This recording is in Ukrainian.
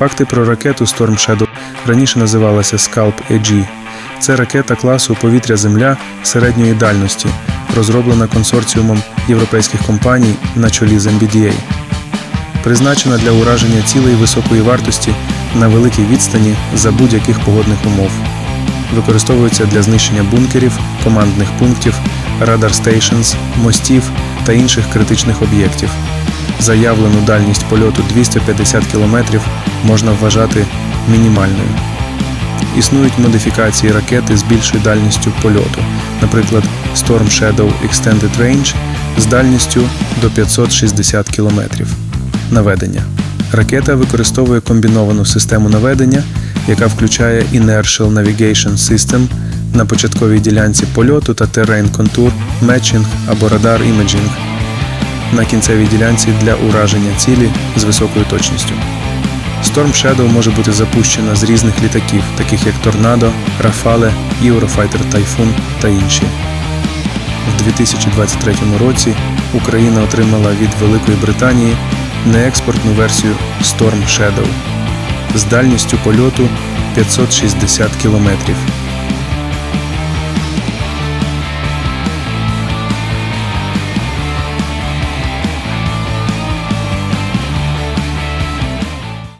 Факти про ракету Storm Shadow раніше називалася Scalp AG. Це ракета класу повітря-Земля середньої дальності, розроблена консорціумом європейських компаній на чолі з MBDA. Призначена для ураження цілей високої вартості на великій відстані за будь-яких погодних умов. Використовується для знищення бункерів, командних пунктів, радар стейшнс, мостів та інших критичних об'єктів. Заявлену дальність польоту 250 км можна вважати мінімальною. Існують модифікації ракети з більшою дальністю польоту, наприклад, Storm Shadow Extended Range з дальністю до 560 км. Наведення. Ракета використовує комбіновану систему наведення, яка включає Inertial Navigation System на початковій ділянці польоту та Terrain Contour Matching або Radar Imaging на кінцевій ділянці для ураження цілі з високою точністю. Storm Shadow може бути запущена з різних літаків, таких як Торнадо, Рафале, Eurofighter Typhoon та інші. В 2023 році Україна отримала від Великої Британії неекспортну версію Storm Shadow з дальністю польоту 560 км